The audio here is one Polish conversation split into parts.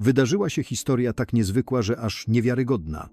wydarzyła się historia tak niezwykła, że aż niewiarygodna.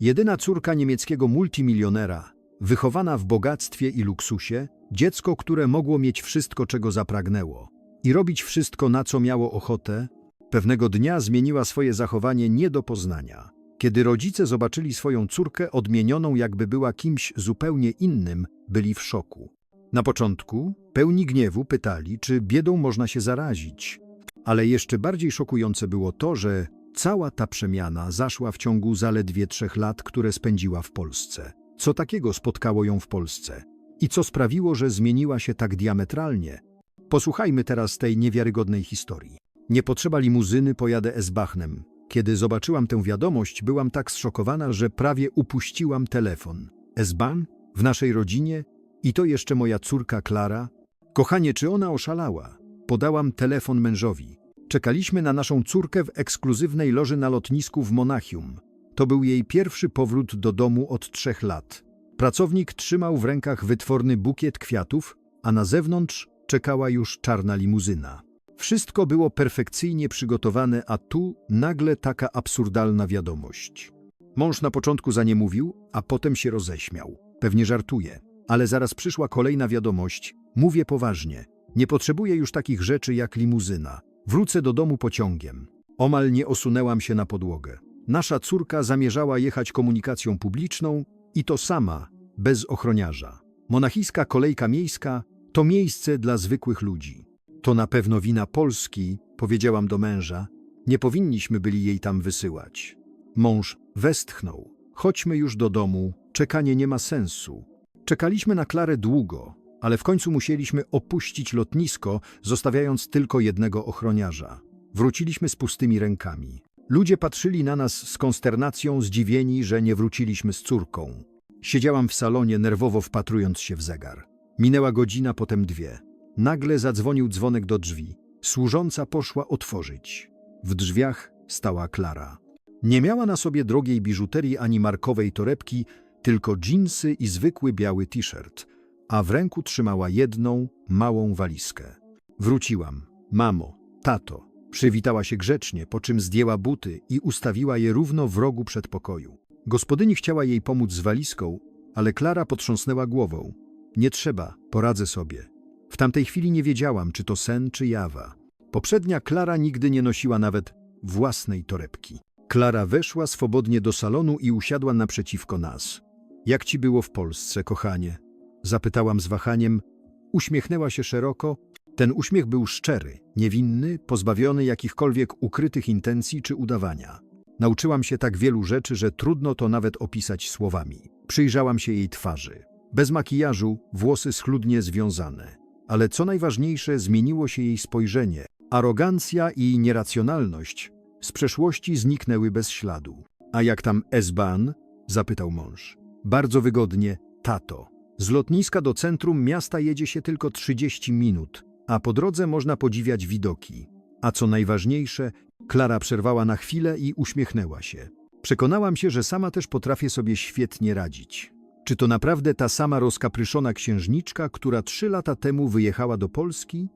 Jedyna córka niemieckiego multimilionera, wychowana w bogactwie i luksusie, dziecko, które mogło mieć wszystko, czego zapragnęło i robić wszystko, na co miało ochotę, pewnego dnia zmieniła swoje zachowanie nie do poznania. Kiedy rodzice zobaczyli swoją córkę odmienioną, jakby była kimś zupełnie innym, byli w szoku. Na początku, pełni gniewu, pytali, czy biedą można się zarazić. Ale jeszcze bardziej szokujące było to, że cała ta przemiana zaszła w ciągu zaledwie trzech lat, które spędziła w Polsce. Co takiego spotkało ją w Polsce? I co sprawiło, że zmieniła się tak diametralnie? Posłuchajmy teraz tej niewiarygodnej historii. Nie potrzeba limuzyny, pojadę S-Bachnem. Kiedy zobaczyłam tę wiadomość, byłam tak zszokowana, że prawie upuściłam telefon. S-Bahn? W naszej rodzinie? I to jeszcze moja córka Klara? Kochanie, czy ona oszalała? Podałam telefon mężowi. Czekaliśmy na naszą córkę w ekskluzywnej loży na lotnisku w Monachium. To był jej pierwszy powrót do domu od trzech lat. Pracownik trzymał w rękach wytworny bukiet kwiatów, a na zewnątrz czekała już czarna limuzyna. Wszystko było perfekcyjnie przygotowane, a tu nagle taka absurdalna wiadomość. Mąż na początku za nie mówił, a potem się roześmiał. Pewnie żartuje. Ale zaraz przyszła kolejna wiadomość. Mówię poważnie. Nie potrzebuję już takich rzeczy jak limuzyna. Wrócę do domu pociągiem. Omal nie osunęłam się na podłogę. Nasza córka zamierzała jechać komunikacją publiczną i to sama, bez ochroniarza. Monachijska kolejka miejska to miejsce dla zwykłych ludzi. To na pewno wina Polski, powiedziałam do męża. Nie powinniśmy byli jej tam wysyłać. Mąż westchnął. Chodźmy już do domu, czekanie nie ma sensu. Czekaliśmy na Klarę długo, ale w końcu musieliśmy opuścić lotnisko, zostawiając tylko jednego ochroniarza. Wróciliśmy z pustymi rękami. Ludzie patrzyli na nas z konsternacją, zdziwieni, że nie wróciliśmy z córką. Siedziałam w salonie, nerwowo wpatrując się w zegar. Minęła godzina, potem dwie. Nagle zadzwonił dzwonek do drzwi. Służąca poszła otworzyć. W drzwiach stała Klara. Nie miała na sobie drogiej biżuterii ani markowej torebki, tylko dżinsy i zwykły biały t-shirt, a w ręku trzymała jedną, małą walizkę. Wróciłam. Mamo, tato. Przywitała się grzecznie, po czym zdjęła buty i ustawiła je równo w rogu przedpokoju. Gospodyni chciała jej pomóc z walizką, ale Klara potrząsnęła głową. Nie trzeba, poradzę sobie. W tamtej chwili nie wiedziałam, czy to sen, czy jawa. Poprzednia Klara nigdy nie nosiła nawet własnej torebki. Klara weszła swobodnie do salonu i usiadła naprzeciwko nas. Jak ci było w Polsce, kochanie? Zapytałam z wahaniem. Uśmiechnęła się szeroko. Ten uśmiech był szczery, niewinny, pozbawiony jakichkolwiek ukrytych intencji czy udawania. Nauczyłam się tak wielu rzeczy, że trudno to nawet opisać słowami. Przyjrzałam się jej twarzy. Bez makijażu, włosy schludnie związane. Ale co najważniejsze, zmieniło się jej spojrzenie. Arogancja i nieracjonalność z przeszłości zniknęły bez śladu. A jak tam S-Bahn? zapytał mąż. Bardzo wygodnie, tato. Z lotniska do centrum miasta jedzie się tylko 30 minut, a po drodze można podziwiać widoki. A co najważniejsze, Klara przerwała na chwilę i uśmiechnęła się. Przekonałam się, że sama też potrafię sobie świetnie radzić. Czy to naprawdę ta sama rozkapryszona księżniczka, która trzy lata temu wyjechała do Polski?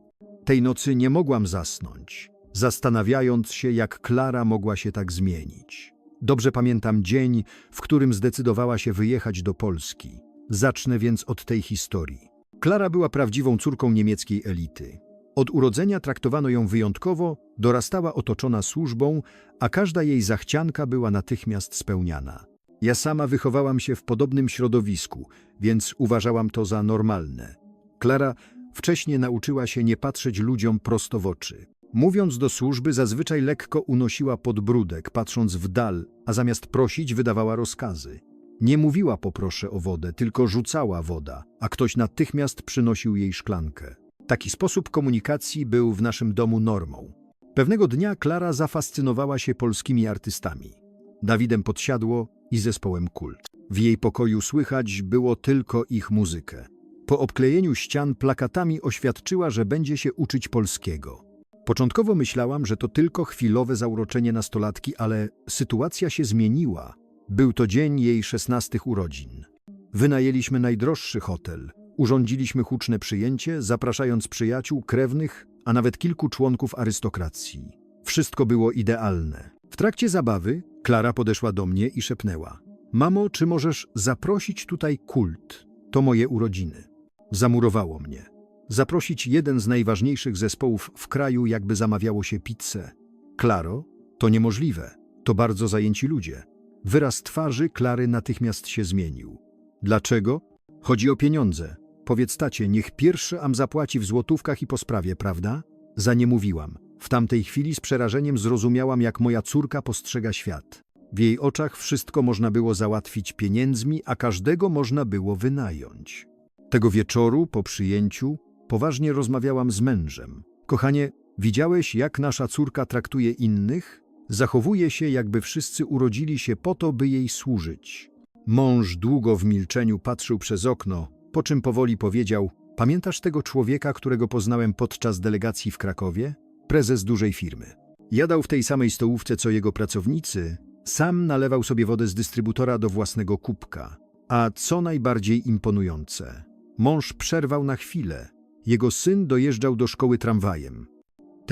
Tej nocy nie mogłam zasnąć, zastanawiając się, jak Klara mogła się tak zmienić. Dobrze pamiętam dzień, w którym zdecydowała się wyjechać do Polski. Zacznę więc od tej historii. Klara była prawdziwą córką niemieckiej elity. Od urodzenia traktowano ją wyjątkowo, dorastała otoczona służbą, a każda jej zachcianka była natychmiast spełniana. Ja sama wychowałam się w podobnym środowisku, więc uważałam to za normalne. Klara wcześniej nauczyła się nie patrzeć ludziom prosto w oczy. Mówiąc do służby, zazwyczaj lekko unosiła podbródek, patrząc w dal, a zamiast prosić, wydawała rozkazy. Nie mówiła poproszę o wodę, tylko rzucała woda, a ktoś natychmiast przynosił jej szklankę. Taki sposób komunikacji był w naszym domu normą. Pewnego dnia Klara zafascynowała się polskimi artystami. Dawidem Podsiadło i zespołem Kult. W jej pokoju słychać było tylko ich muzykę. Po obklejeniu ścian plakatami oświadczyła, że będzie się uczyć polskiego. Początkowo myślałam, że to tylko chwilowe zauroczenie nastolatki, ale sytuacja się zmieniła. Był to dzień jej szesnastych urodzin. Wynajęliśmy najdroższy hotel, urządziliśmy huczne przyjęcie, zapraszając przyjaciół, krewnych, a nawet kilku członków arystokracji. Wszystko było idealne. W trakcie zabawy Klara podeszła do mnie i szepnęła: Mamo, czy możesz zaprosić tutaj kult? To moje urodziny. Zamurowało mnie. Zaprosić jeden z najważniejszych zespołów w kraju, jakby zamawiało się pizzę. Klaro, to niemożliwe. To bardzo zajęci ludzie. Wyraz twarzy Klary natychmiast się zmienił. Dlaczego? Chodzi o pieniądze. Powiedz tacie, niech pierwszy am zapłaci w złotówkach i po sprawie, prawda? Za nie mówiłam. W tamtej chwili z przerażeniem zrozumiałam, jak moja córka postrzega świat. W jej oczach wszystko można było załatwić pieniędzmi, a każdego można było wynająć. Tego wieczoru, po przyjęciu, poważnie rozmawiałam z mężem. Kochanie, widziałeś, jak nasza córka traktuje innych? Zachowuje się, jakby wszyscy urodzili się po to, by jej służyć. Mąż długo w milczeniu patrzył przez okno, po czym powoli powiedział: Pamiętasz tego człowieka, którego poznałem podczas delegacji w Krakowie? Prezes dużej firmy. Jadał w tej samej stołówce co jego pracownicy, sam nalewał sobie wodę z dystrybutora do własnego kubka. A co najbardziej imponujące, mąż przerwał na chwilę. Jego syn dojeżdżał do szkoły tramwajem.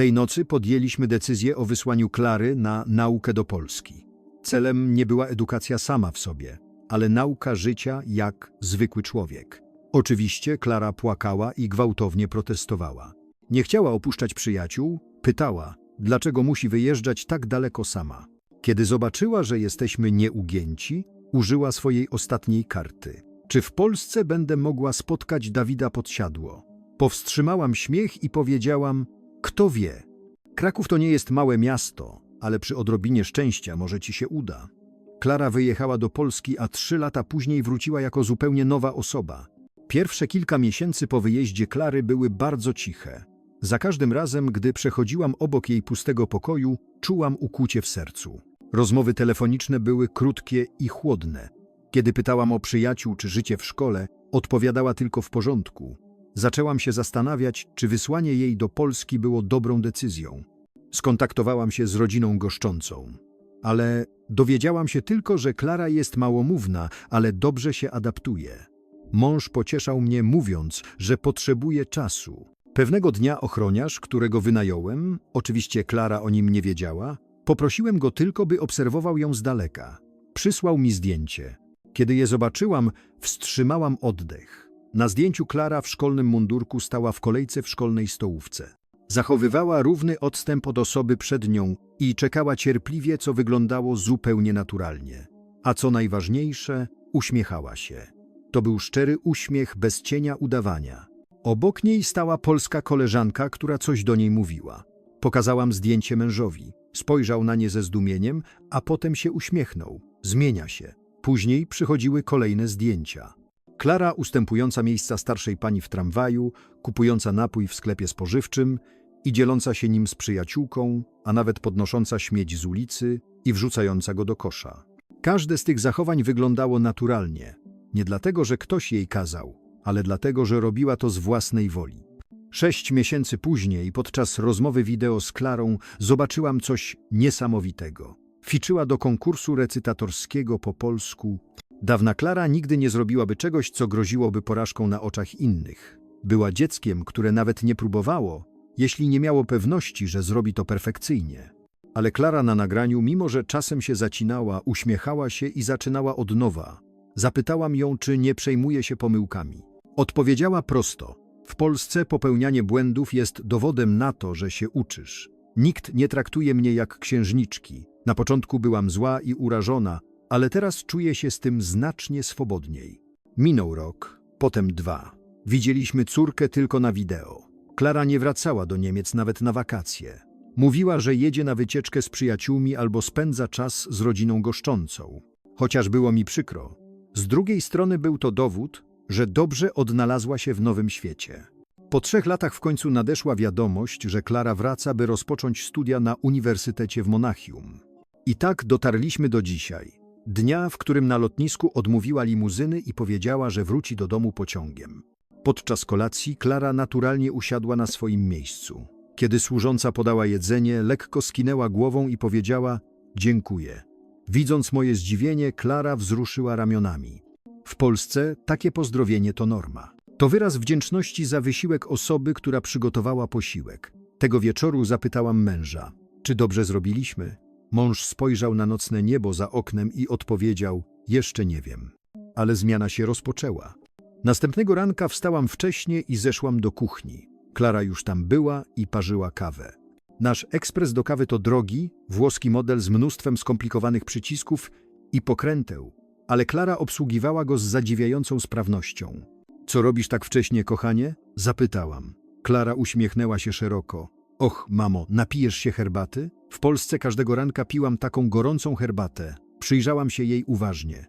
Tej nocy podjęliśmy decyzję o wysłaniu Klary na naukę do Polski. Celem nie była edukacja sama w sobie, ale nauka życia jak zwykły człowiek. Oczywiście Klara płakała i gwałtownie protestowała. Nie chciała opuszczać przyjaciół, pytała, dlaczego musi wyjeżdżać tak daleko sama. Kiedy zobaczyła, że jesteśmy nieugięci, użyła swojej ostatniej karty. Czy w Polsce będę mogła spotkać Dawida Podsiadło? Powstrzymałam śmiech i powiedziałam, kto wie. Kraków to nie jest małe miasto, ale przy odrobinie szczęścia może ci się uda. Klara wyjechała do Polski, a trzy lata później wróciła jako zupełnie nowa osoba. Pierwsze kilka miesięcy po wyjeździe Klary były bardzo ciche. Za każdym razem, gdy przechodziłam obok jej pustego pokoju, czułam ukłucie w sercu. Rozmowy telefoniczne były krótkie i chłodne. Kiedy pytałam o przyjaciół czy życie w szkole, odpowiadała tylko w porządku. Zaczęłam się zastanawiać, czy wysłanie jej do Polski było dobrą decyzją. Skontaktowałam się z rodziną goszczącą. Ale dowiedziałam się tylko, że Klara jest małomówna, ale dobrze się adaptuje. Mąż pocieszał mnie mówiąc, że potrzebuje czasu. Pewnego dnia ochroniarz, którego wynająłem, oczywiście Klara o nim nie wiedziała, poprosiłem go tylko, by obserwował ją z daleka. Przysłał mi zdjęcie. Kiedy je zobaczyłam, wstrzymałam oddech. Na zdjęciu Klara w szkolnym mundurku stała w kolejce w szkolnej stołówce. Zachowywała równy odstęp od osoby przed nią i czekała cierpliwie, co wyglądało zupełnie naturalnie. A co najważniejsze, uśmiechała się. To był szczery uśmiech bez cienia udawania. Obok niej stała polska koleżanka, która coś do niej mówiła. Pokazałam zdjęcie mężowi. Spojrzał na nie ze zdumieniem, a potem się uśmiechnął. Zmienia się. Później przychodziły kolejne zdjęcia. Klara ustępująca miejsca starszej pani w tramwaju, kupująca napój w sklepie spożywczym i dzieląca się nim z przyjaciółką, a nawet podnosząca śmieć z ulicy i wrzucająca go do kosza. Każde z tych zachowań wyglądało naturalnie. Nie dlatego, że ktoś jej kazał, ale dlatego, że robiła to z własnej woli. Sześć miesięcy później, podczas rozmowy wideo z Klarą, zobaczyłam coś niesamowitego. Ficzyła do konkursu recytatorskiego po polsku. Dawna Klara nigdy nie zrobiłaby czegoś, co groziłoby porażką na oczach innych. Była dzieckiem, które nawet nie próbowało, jeśli nie miało pewności, że zrobi to perfekcyjnie. Ale Klara na nagraniu, mimo że czasem się zacinała, uśmiechała się i zaczynała od nowa. Zapytałam ją, czy nie przejmuje się pomyłkami. Odpowiedziała prosto: W Polsce popełnianie błędów jest dowodem na to, że się uczysz. Nikt nie traktuje mnie jak księżniczki. Na początku byłam zła i urażona, ale teraz czuję się z tym znacznie swobodniej. Minął rok, potem dwa. Widzieliśmy córkę tylko na wideo. Klara nie wracała do Niemiec nawet na wakacje. Mówiła, że jedzie na wycieczkę z przyjaciółmi albo spędza czas z rodziną goszczącą. Chociaż było mi przykro. Z drugiej strony był to dowód, że dobrze odnalazła się w nowym świecie. Po trzech latach w końcu nadeszła wiadomość, że Klara wraca, by rozpocząć studia na Uniwersytecie w Monachium. I tak dotarliśmy do dzisiaj. Dnia, w którym na lotnisku odmówiła limuzyny i powiedziała, że wróci do domu pociągiem. Podczas kolacji Klara naturalnie usiadła na swoim miejscu. Kiedy służąca podała jedzenie, lekko skinęła głową i powiedziała: Dziękuję. Widząc moje zdziwienie, Klara wzruszyła ramionami. W Polsce takie pozdrowienie to norma. To wyraz wdzięczności za wysiłek osoby, która przygotowała posiłek. Tego wieczoru zapytałam męża: Czy dobrze zrobiliśmy? Mąż spojrzał na nocne niebo za oknem i odpowiedział: Jeszcze nie wiem. Ale zmiana się rozpoczęła. Następnego ranka wstałam wcześnie i zeszłam do kuchni. Klara już tam była i parzyła kawę. Nasz ekspres do kawy to drogi, włoski model z mnóstwem skomplikowanych przycisków i pokręteł, ale Klara obsługiwała go z zadziwiającą sprawnością. Co robisz tak wcześnie, kochanie? Zapytałam. Klara uśmiechnęła się szeroko. Och, mamo, napijesz się herbaty? W Polsce każdego ranka piłam taką gorącą herbatę. Przyjrzałam się jej uważnie.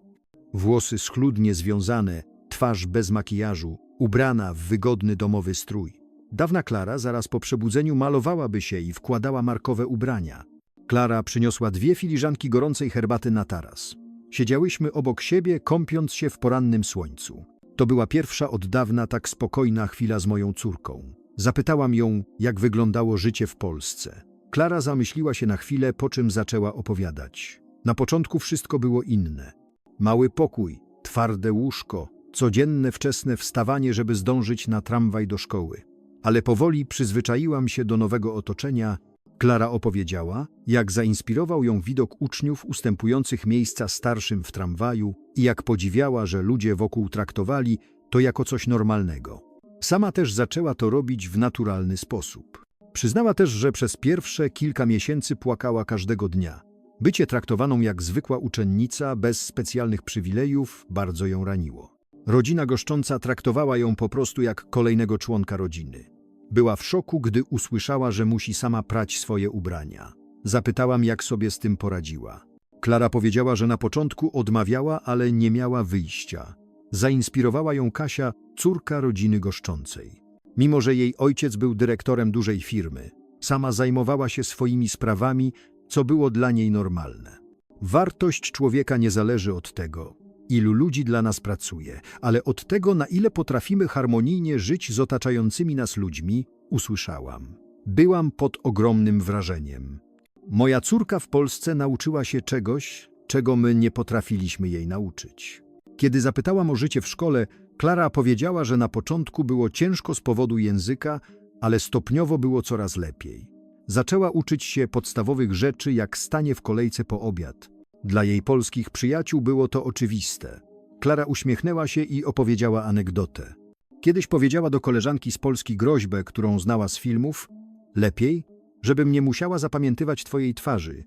Włosy schludnie związane, twarz bez makijażu, ubrana w wygodny domowy strój. Dawna Klara zaraz po przebudzeniu malowałaby się i wkładała markowe ubrania. Klara przyniosła dwie filiżanki gorącej herbaty na taras. Siedziałyśmy obok siebie, kąpiąc się w porannym słońcu. To była pierwsza od dawna tak spokojna chwila z moją córką. Zapytałam ją, jak wyglądało życie w Polsce. Klara zamyśliła się na chwilę, po czym zaczęła opowiadać. Na początku wszystko było inne. Mały pokój, twarde łóżko, codzienne wczesne wstawanie, żeby zdążyć na tramwaj do szkoły. Ale powoli przyzwyczaiłam się do nowego otoczenia. Klara opowiedziała, jak zainspirował ją widok uczniów ustępujących miejsca starszym w tramwaju i jak podziwiała, że ludzie wokół traktowali to jako coś normalnego. Sama też zaczęła to robić w naturalny sposób. Przyznała też, że przez pierwsze kilka miesięcy płakała każdego dnia. Bycie traktowaną jak zwykła uczennica, bez specjalnych przywilejów, bardzo ją raniło. Rodzina goszcząca traktowała ją po prostu jak kolejnego członka rodziny. Była w szoku, gdy usłyszała, że musi sama prać swoje ubrania. Zapytałam, jak sobie z tym poradziła. Klara powiedziała, że na początku odmawiała, ale nie miała wyjścia. Zainspirowała ją Kasia, córka rodziny goszczącej. Mimo, że jej ojciec był dyrektorem dużej firmy, sama zajmowała się swoimi sprawami, co było dla niej normalne. Wartość człowieka nie zależy od tego, ilu ludzi dla nas pracuje, ale od tego, na ile potrafimy harmonijnie żyć z otaczającymi nas ludźmi, usłyszałam. Byłam pod ogromnym wrażeniem. Moja córka w Polsce nauczyła się czegoś, czego my nie potrafiliśmy jej nauczyć. Kiedy zapytałam o życie w szkole, Klara powiedziała, że na początku było ciężko z powodu języka, ale stopniowo było coraz lepiej. Zaczęła uczyć się podstawowych rzeczy, jak stanie w kolejce po obiad. Dla jej polskich przyjaciół było to oczywiste. Klara uśmiechnęła się i opowiedziała anegdotę. Kiedyś powiedziała do koleżanki z Polski groźbę, którą znała z filmów: Lepiej, żebym nie musiała zapamiętywać twojej twarzy.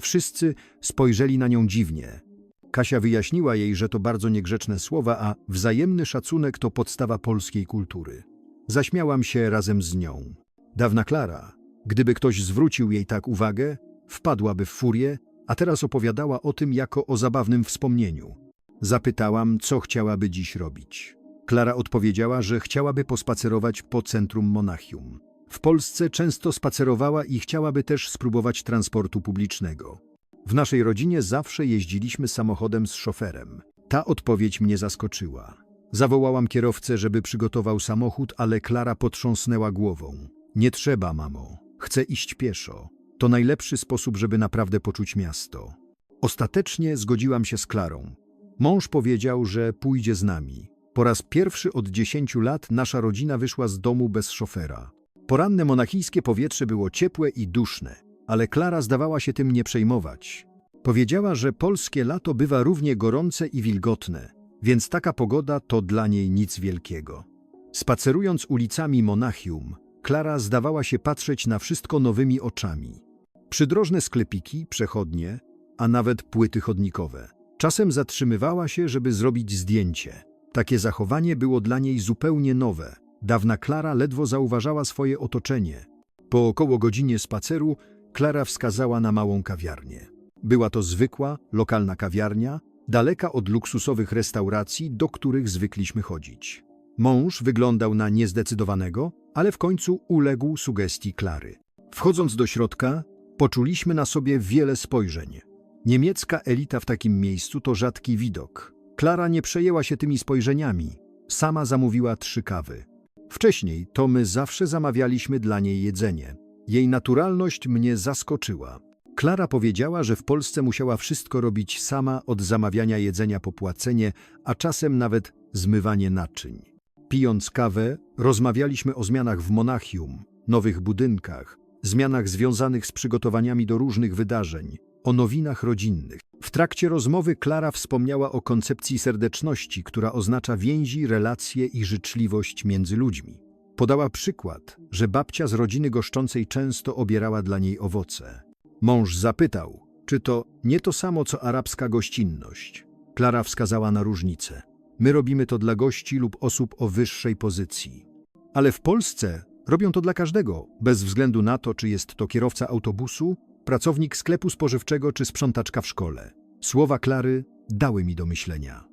Wszyscy spojrzeli na nią dziwnie. Kasia wyjaśniła jej, że to bardzo niegrzeczne słowa, a wzajemny szacunek to podstawa polskiej kultury. Zaśmiałam się razem z nią. Dawna Klara, gdyby ktoś zwrócił jej tak uwagę, wpadłaby w furię, a teraz opowiadała o tym jako o zabawnym wspomnieniu. Zapytałam, co chciałaby dziś robić. Klara odpowiedziała, że chciałaby pospacerować po centrum Monachium. W Polsce często spacerowała i chciałaby też spróbować transportu publicznego. W naszej rodzinie zawsze jeździliśmy samochodem z szoferem. Ta odpowiedź mnie zaskoczyła. Zawołałam kierowcę, żeby przygotował samochód, ale Klara potrząsnęła głową. Nie trzeba, mamo. Chcę iść pieszo. To najlepszy sposób, żeby naprawdę poczuć miasto. Ostatecznie zgodziłam się z Klarą. Mąż powiedział, że pójdzie z nami. Po raz pierwszy od dziesięciu lat nasza rodzina wyszła z domu bez szofera. Poranne monachijskie powietrze było ciepłe i duszne, ale Klara zdawała się tym nie przejmować. Powiedziała, że polskie lato bywa równie gorące i wilgotne, więc taka pogoda to dla niej nic wielkiego. Spacerując ulicami Monachium, Klara zdawała się patrzeć na wszystko nowymi oczami. Przydrożne sklepiki, przechodnie, a nawet płyty chodnikowe. Czasem zatrzymywała się, żeby zrobić zdjęcie. Takie zachowanie było dla niej zupełnie nowe. Dawna Klara ledwo zauważała swoje otoczenie. Po około godzinie spaceru Klara wskazała na małą kawiarnię. Była to zwykła, lokalna kawiarnia, daleka od luksusowych restauracji, do których zwykliśmy chodzić. Mąż wyglądał na niezdecydowanego, ale w końcu uległ sugestii Klary. Wchodząc do środka, poczuliśmy na sobie wiele spojrzeń. Niemiecka elita w takim miejscu to rzadki widok. Klara nie przejęła się tymi spojrzeniami. Sama zamówiła trzy kawy. Wcześniej to my zawsze zamawialiśmy dla niej jedzenie. Jej naturalność mnie zaskoczyła. Klara powiedziała, że w Polsce musiała wszystko robić sama od zamawiania jedzenia po płacenie, a czasem nawet zmywanie naczyń. Pijąc kawę, rozmawialiśmy o zmianach w Monachium, nowych budynkach, zmianach związanych z przygotowaniami do różnych wydarzeń, o nowinach rodzinnych. W trakcie rozmowy Klara wspomniała o koncepcji serdeczności, która oznacza więzi, relacje i życzliwość między ludźmi. Podała przykład, że babcia z rodziny goszczącej często obierała dla niej owoce. Mąż zapytał, czy to nie to samo co arabska gościnność. Klara wskazała na różnicę. My robimy to dla gości lub osób o wyższej pozycji. Ale w Polsce robią to dla każdego, bez względu na to, czy jest to kierowca autobusu, pracownik sklepu spożywczego czy sprzątaczka w szkole. Słowa Klary dały mi do myślenia.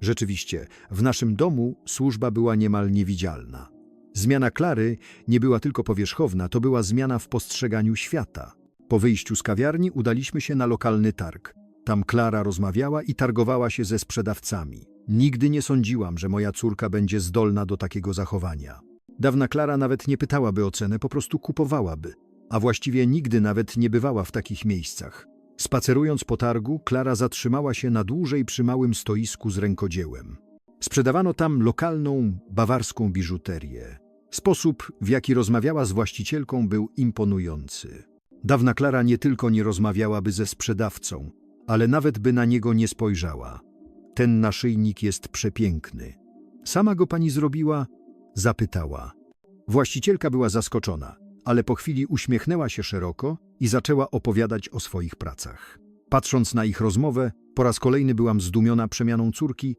Rzeczywiście, w naszym domu służba była niemal niewidzialna. Zmiana Klary nie była tylko powierzchowna, to była zmiana w postrzeganiu świata. Po wyjściu z kawiarni udaliśmy się na lokalny targ. Tam Klara rozmawiała i targowała się ze sprzedawcami. Nigdy nie sądziłam, że moja córka będzie zdolna do takiego zachowania. Dawna Klara nawet nie pytałaby o cenę, po prostu kupowałaby. A właściwie nigdy nawet nie bywała w takich miejscach. Spacerując po targu, Klara zatrzymała się na dłużej przy małym stoisku z rękodziełem. Sprzedawano tam lokalną, bawarską biżuterię. Sposób, w jaki rozmawiała z właścicielką, był imponujący. Dawna Klara nie tylko nie rozmawiałaby ze sprzedawcą, ale nawet by na niego nie spojrzała. Ten naszyjnik jest przepiękny. Sama go pani zrobiła? Zapytała. Właścicielka była zaskoczona, ale po chwili uśmiechnęła się szeroko i zaczęła opowiadać o swoich pracach. Patrząc na ich rozmowę, po raz kolejny byłam zdumiona przemianą córki.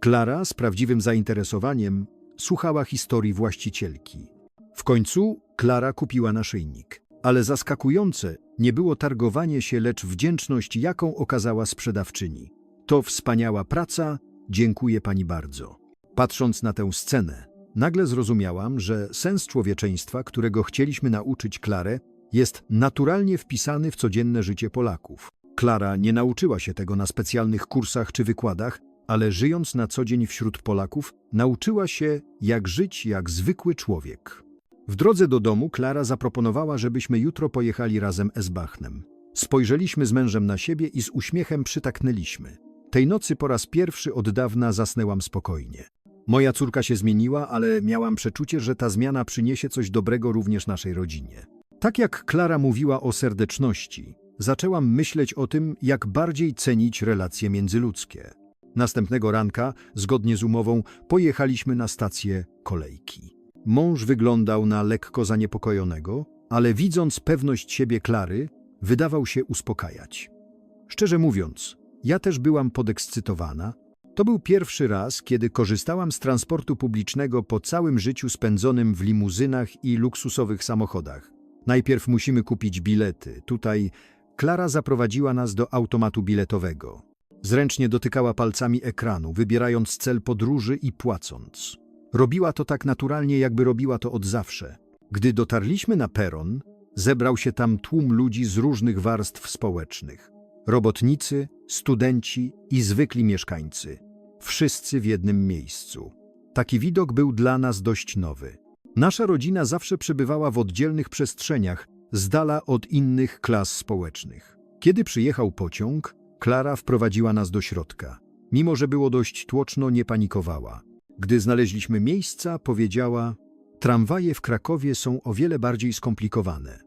Klara z prawdziwym zainteresowaniem słuchała historii właścicielki. W końcu Klara kupiła naszyjnik. Ale zaskakujące nie było targowanie się, lecz wdzięczność, jaką okazała sprzedawczyni. To wspaniała praca, dziękuję pani bardzo. Patrząc na tę scenę, nagle zrozumiałam, że sens człowieczeństwa, którego chcieliśmy nauczyć Klarę, jest naturalnie wpisany w codzienne życie Polaków. Klara nie nauczyła się tego na specjalnych kursach czy wykładach, ale żyjąc na co dzień wśród Polaków, nauczyła się, jak żyć jak zwykły człowiek. W drodze do domu Klara zaproponowała, żebyśmy jutro pojechali razem Esbachnem. Spojrzeliśmy z mężem na siebie i z uśmiechem przytaknęliśmy. Tej nocy po raz pierwszy od dawna zasnęłam spokojnie. Moja córka się zmieniła, ale miałam przeczucie, że ta zmiana przyniesie coś dobrego również naszej rodzinie. Tak jak Klara mówiła o serdeczności, zaczęłam myśleć o tym, jak bardziej cenić relacje międzyludzkie. Następnego ranka, zgodnie z umową, pojechaliśmy na stację kolejki. Mąż wyglądał na lekko zaniepokojonego, ale widząc pewność siebie Klary, wydawał się uspokajać. Szczerze mówiąc, ja też byłam podekscytowana. To był pierwszy raz, kiedy korzystałam z transportu publicznego po całym życiu spędzonym w limuzynach i luksusowych samochodach. Najpierw musimy kupić bilety. Tutaj Klara zaprowadziła nas do automatu biletowego. Zręcznie dotykała palcami ekranu, wybierając cel podróży i płacąc. Robiła to tak naturalnie, jakby robiła to od zawsze. Gdy dotarliśmy na peron, zebrał się tam tłum ludzi z różnych warstw społecznych. Robotnicy, studenci i zwykli mieszkańcy. Wszyscy w jednym miejscu. Taki widok był dla nas dość nowy. Nasza rodzina zawsze przebywała w oddzielnych przestrzeniach, z dala od innych klas społecznych. Kiedy przyjechał pociąg, Klara wprowadziła nas do środka. Mimo, że było dość tłoczno, nie panikowała. Gdy znaleźliśmy miejsca, powiedziała: Tramwaje w Krakowie są o wiele bardziej skomplikowane.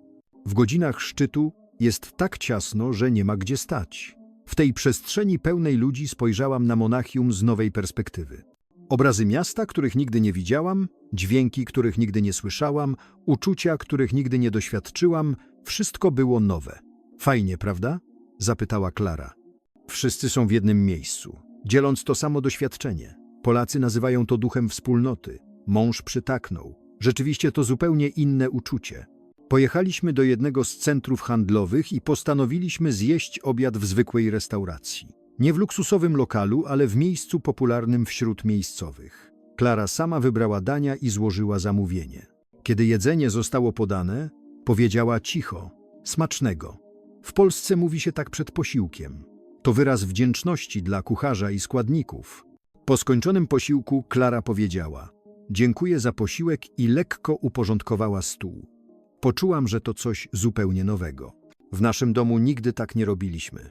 W godzinach szczytu jest tak ciasno, że nie ma gdzie stać. W tej przestrzeni pełnej ludzi spojrzałam na Monachium z nowej perspektywy. Obrazy miasta, których nigdy nie widziałam, dźwięki, których nigdy nie słyszałam, uczucia, których nigdy nie doświadczyłam, wszystko było nowe. Fajnie, prawda? zapytała Klara. Wszyscy są w jednym miejscu, dzieląc to samo doświadczenie. Polacy nazywają to duchem wspólnoty. Mąż przytaknął. Rzeczywiście to zupełnie inne uczucie. Pojechaliśmy do jednego z centrów handlowych i postanowiliśmy zjeść obiad w zwykłej restauracji. Nie w luksusowym lokalu, ale w miejscu popularnym wśród miejscowych. Klara sama wybrała dania i złożyła zamówienie. Kiedy jedzenie zostało podane, powiedziała cicho: Smacznego. W Polsce mówi się tak przed posiłkiem. To wyraz wdzięczności dla kucharza i składników. Po skończonym posiłku Klara powiedziała: Dziękuję za posiłek i lekko uporządkowała stół. Poczułam, że to coś zupełnie nowego. W naszym domu nigdy tak nie robiliśmy.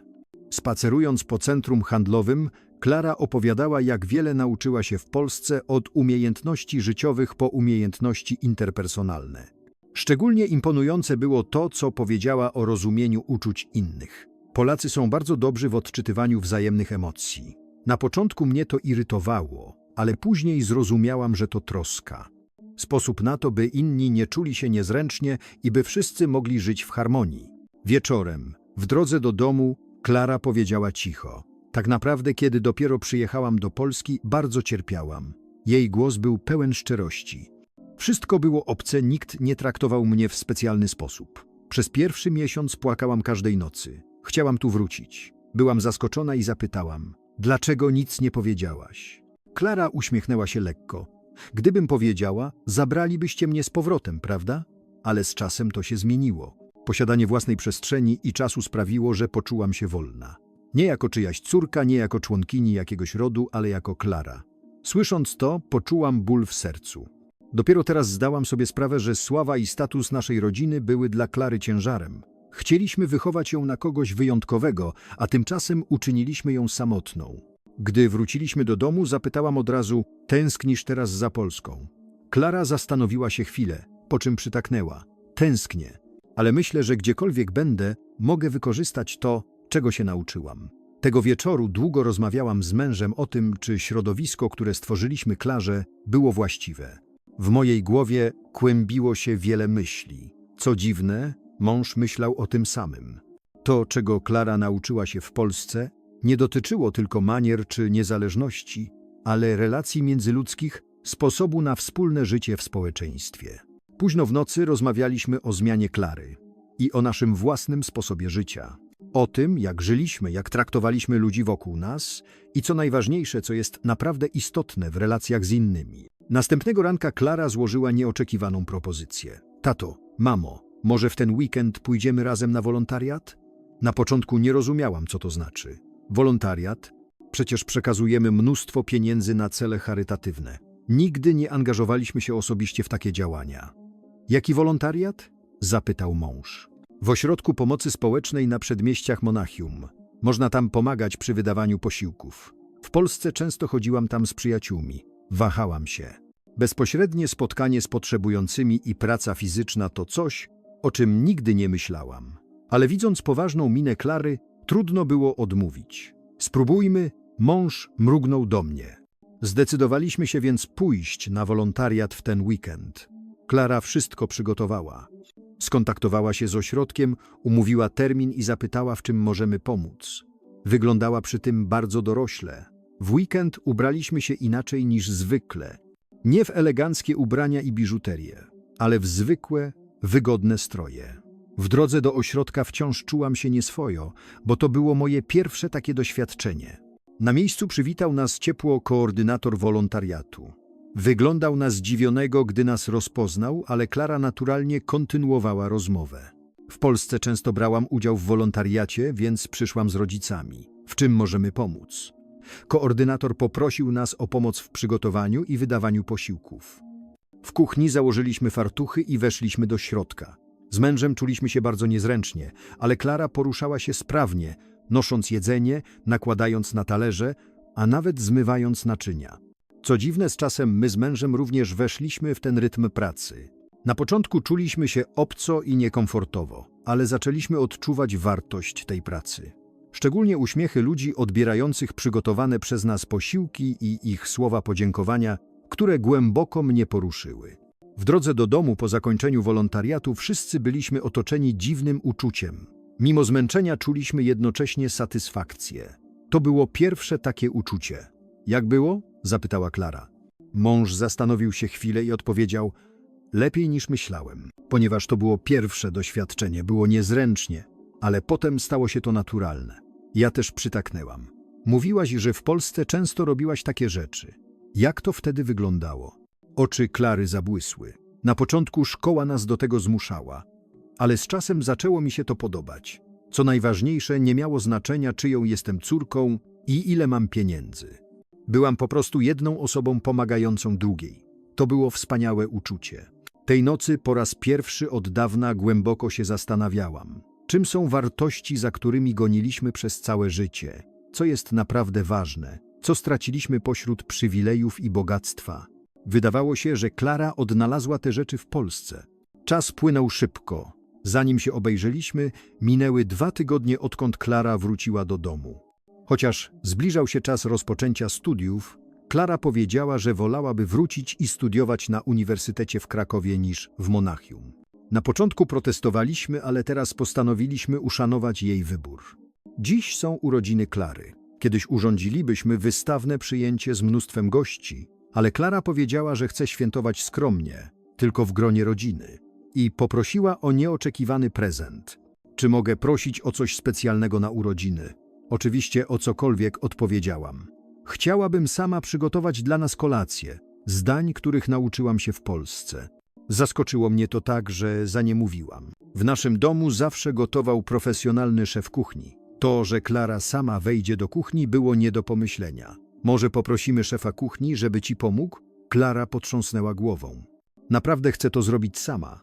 Spacerując po centrum handlowym, Klara opowiadała, jak wiele nauczyła się w Polsce od umiejętności życiowych po umiejętności interpersonalne. Szczególnie imponujące było to, co powiedziała o rozumieniu uczuć innych. Polacy są bardzo dobrzy w odczytywaniu wzajemnych emocji. Na początku mnie to irytowało, ale później zrozumiałam, że to troska. Sposób na to, by inni nie czuli się niezręcznie i by wszyscy mogli żyć w harmonii. Wieczorem, w drodze do domu, Klara powiedziała cicho. Tak naprawdę, kiedy dopiero przyjechałam do Polski, bardzo cierpiałam. Jej głos był pełen szczerości. Wszystko było obce, nikt nie traktował mnie w specjalny sposób. Przez pierwszy miesiąc płakałam każdej nocy. Chciałam tu wrócić. Byłam zaskoczona i zapytałam, dlaczego nic nie powiedziałaś? Klara uśmiechnęła się lekko. Gdybym powiedziała, zabralibyście mnie z powrotem, prawda? Ale z czasem to się zmieniło. Posiadanie własnej przestrzeni i czasu sprawiło, że poczułam się wolna. Nie jako czyjaś córka, nie jako członkini jakiegoś rodu, ale jako Klara. Słysząc to, poczułam ból w sercu. Dopiero teraz zdałam sobie sprawę, że sława i status naszej rodziny były dla Klary ciężarem. Chcieliśmy wychować ją na kogoś wyjątkowego, a tymczasem uczyniliśmy ją samotną. Gdy wróciliśmy do domu, zapytałam od razu: Tęsknisz teraz za Polską? Klara zastanowiła się chwilę, po czym przytaknęła: Tęsknię, ale myślę, że gdziekolwiek będę, mogę wykorzystać to, czego się nauczyłam. Tego wieczoru długo rozmawiałam z mężem o tym, czy środowisko, które stworzyliśmy Klarze, było właściwe. W mojej głowie kłębiło się wiele myśli. Co dziwne, mąż myślał o tym samym. To, czego Klara nauczyła się w Polsce, nie dotyczyło tylko manier czy niezależności, ale relacji międzyludzkich, sposobu na wspólne życie w społeczeństwie. Późno w nocy rozmawialiśmy o zmianie Klary i o naszym własnym sposobie życia. O tym, jak żyliśmy, jak traktowaliśmy ludzi wokół nas i co najważniejsze, co jest naprawdę istotne w relacjach z innymi. Następnego ranka Klara złożyła nieoczekiwaną propozycję. Tato, mamo, może w ten weekend pójdziemy razem na wolontariat? Na początku nie rozumiałam, co to znaczy. Wolontariat? Przecież przekazujemy mnóstwo pieniędzy na cele charytatywne. Nigdy nie angażowaliśmy się osobiście w takie działania. Jaki wolontariat? Zapytał mąż. W ośrodku pomocy społecznej na przedmieściach Monachium. Można tam pomagać przy wydawaniu posiłków. W Polsce często chodziłam tam z przyjaciółmi. Wahałam się. Bezpośrednie spotkanie z potrzebującymi i praca fizyczna to coś, o czym nigdy nie myślałam. Ale widząc poważną minę Klary, trudno było odmówić. Spróbujmy, mąż mrugnął do mnie. Zdecydowaliśmy się więc pójść na wolontariat w ten weekend. Klara wszystko przygotowała. Skontaktowała się z ośrodkiem, umówiła termin i zapytała, w czym możemy pomóc. Wyglądała przy tym bardzo dorośle. W weekend ubraliśmy się inaczej niż zwykle. Nie w eleganckie ubrania i biżuterię, ale w zwykłe, wygodne stroje. W drodze do ośrodka wciąż czułam się nieswojo, bo to było moje pierwsze takie doświadczenie. Na miejscu przywitał nas ciepło koordynator wolontariatu. Wyglądał na zdziwionego, gdy nas rozpoznał, ale Klara naturalnie kontynuowała rozmowę. W Polsce często brałam udział w wolontariacie, więc przyszłam z rodzicami. W czym możemy pomóc? Koordynator poprosił nas o pomoc w przygotowaniu i wydawaniu posiłków. W kuchni założyliśmy fartuchy i weszliśmy do środka. Z mężem czuliśmy się bardzo niezręcznie, ale Klara poruszała się sprawnie, nosząc jedzenie, nakładając na talerze, a nawet zmywając naczynia. Co dziwne, z czasem my z mężem również weszliśmy w ten rytm pracy. Na początku czuliśmy się obco i niekomfortowo, ale zaczęliśmy odczuwać wartość tej pracy. Szczególnie uśmiechy ludzi odbierających przygotowane przez nas posiłki i ich słowa podziękowania, które głęboko mnie poruszyły. W drodze do domu po zakończeniu wolontariatu wszyscy byliśmy otoczeni dziwnym uczuciem. Mimo zmęczenia czuliśmy jednocześnie satysfakcję. To było pierwsze takie uczucie. Jak było? zapytała Klara. Mąż zastanowił się chwilę i odpowiedział: Lepiej niż myślałem, ponieważ to było pierwsze doświadczenie, było niezręcznie, ale potem stało się to naturalne. Ja też przytaknęłam. Mówiłaś, że w Polsce często robiłaś takie rzeczy. Jak to wtedy wyglądało? Oczy Klary zabłysły. Na początku szkoła nas do tego zmuszała, ale z czasem zaczęło mi się to podobać. Co najważniejsze, nie miało znaczenia, czyją jestem córką i ile mam pieniędzy. Byłam po prostu jedną osobą pomagającą drugiej. To było wspaniałe uczucie. Tej nocy po raz pierwszy od dawna głęboko się zastanawiałam. Czym są wartości, za którymi goniliśmy przez całe życie? Co jest naprawdę ważne? Co straciliśmy pośród przywilejów i bogactwa? Wydawało się, że Klara odnalazła te rzeczy w Polsce. Czas płynął szybko. Zanim się obejrzeliśmy, minęły dwa tygodnie odkąd Klara wróciła do domu. Chociaż zbliżał się czas rozpoczęcia studiów, Klara powiedziała, że wolałaby wrócić i studiować na Uniwersytecie w Krakowie niż w Monachium. Na początku protestowaliśmy, ale teraz postanowiliśmy uszanować jej wybór. Dziś są urodziny Klary. Kiedyś urządzilibyśmy wystawne przyjęcie z mnóstwem gości, ale Klara powiedziała, że chce świętować skromnie, tylko w gronie rodziny. I poprosiła o nieoczekiwany prezent. Czy mogę prosić o coś specjalnego na urodziny? Oczywiście o cokolwiek odpowiedziałam. Chciałabym sama przygotować dla nas kolację, z dań, których nauczyłam się w Polsce. Zaskoczyło mnie to tak, że za nie mówiłam. W naszym domu zawsze gotował profesjonalny szef kuchni. To, że Klara sama wejdzie do kuchni, było nie do pomyślenia. Może poprosimy szefa kuchni, żeby ci pomógł? Klara potrząsnęła głową. Naprawdę chcę to zrobić sama.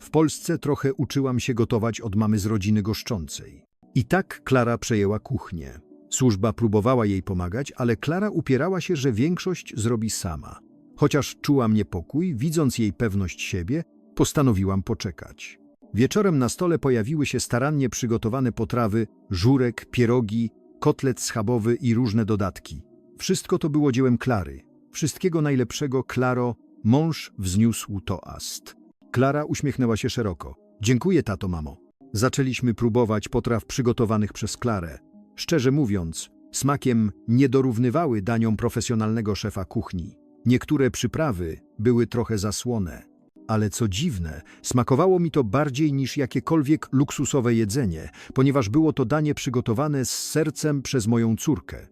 W Polsce trochę uczyłam się gotować od mamy z rodziny goszczącej. I tak Klara przejęła kuchnię. Służba próbowała jej pomagać, ale Klara upierała się, że większość zrobi sama. Chociaż czułam niepokój, widząc jej pewność siebie, postanowiłam poczekać. Wieczorem na stole pojawiły się starannie przygotowane potrawy, żurek, pierogi, kotlet schabowy i różne dodatki. Wszystko to było dziełem Klary. Wszystkiego najlepszego, Klaro, mąż wzniósł toast. Klara uśmiechnęła się szeroko. Dziękuję, tato, mamo. Zaczęliśmy próbować potraw przygotowanych przez Klarę. Szczerze mówiąc, smakiem nie dorównywały daniom profesjonalnego szefa kuchni. Niektóre przyprawy były trochę zasłone. Ale co dziwne, smakowało mi to bardziej niż jakiekolwiek luksusowe jedzenie, ponieważ było to danie przygotowane z sercem przez moją córkę.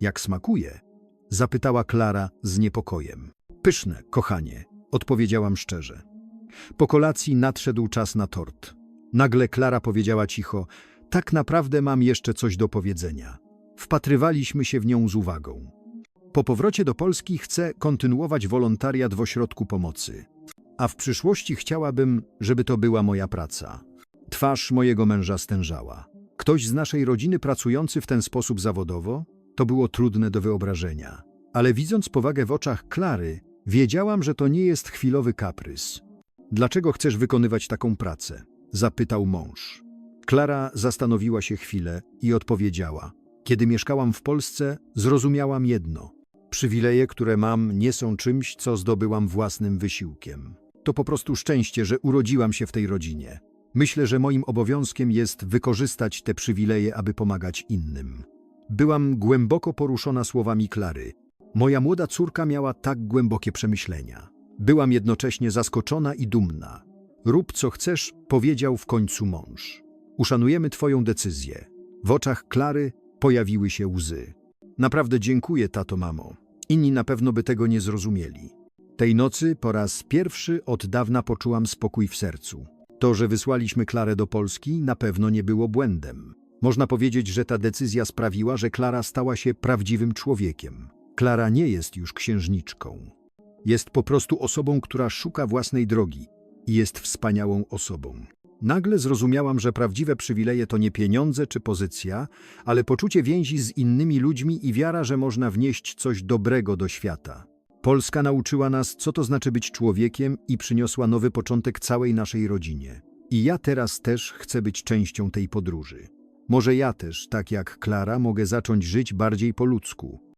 Jak smakuje? Zapytała Klara z niepokojem. Pyszne, kochanie, odpowiedziałam szczerze. Po kolacji nadszedł czas na tort. Nagle Klara powiedziała cicho: Tak naprawdę mam jeszcze coś do powiedzenia. Wpatrywaliśmy się w nią z uwagą. Po powrocie do Polski chcę kontynuować wolontariat w ośrodku pomocy. A w przyszłości chciałabym, żeby to była moja praca. Twarz mojego męża stężała. Ktoś z naszej rodziny pracujący w ten sposób zawodowo? To było trudne do wyobrażenia. Ale widząc powagę w oczach Klary, wiedziałam, że to nie jest chwilowy kaprys. Dlaczego chcesz wykonywać taką pracę? Zapytał mąż. Klara zastanowiła się chwilę i odpowiedziała. Kiedy mieszkałam w Polsce, zrozumiałam jedno. Przywileje, które mam, nie są czymś, co zdobyłam własnym wysiłkiem. To po prostu szczęście, że urodziłam się w tej rodzinie. Myślę, że moim obowiązkiem jest wykorzystać te przywileje, aby pomagać innym. Byłam głęboko poruszona słowami Klary. Moja młoda córka miała tak głębokie przemyślenia. Byłam jednocześnie zaskoczona i dumna. Rób co chcesz, powiedział w końcu mąż. Uszanujemy Twoją decyzję. W oczach Klary pojawiły się łzy. Naprawdę dziękuję, tato, mamo. Inni na pewno by tego nie zrozumieli. Tej nocy po raz pierwszy od dawna poczułam spokój w sercu. To, że wysłaliśmy Klarę do Polski, na pewno nie było błędem. Można powiedzieć, że ta decyzja sprawiła, że Klara stała się prawdziwym człowiekiem. Klara nie jest już księżniczką. Jest po prostu osobą, która szuka własnej drogi i jest wspaniałą osobą. Nagle zrozumiałam, że prawdziwe przywileje to nie pieniądze czy pozycja, ale poczucie więzi z innymi ludźmi i wiara, że można wnieść coś dobrego do świata. Polska nauczyła nas, co to znaczy być człowiekiem i przyniosła nowy początek całej naszej rodzinie. I ja teraz też chcę być częścią tej podróży. Może ja też, tak jak Klara, mogę zacząć żyć bardziej po ludzku.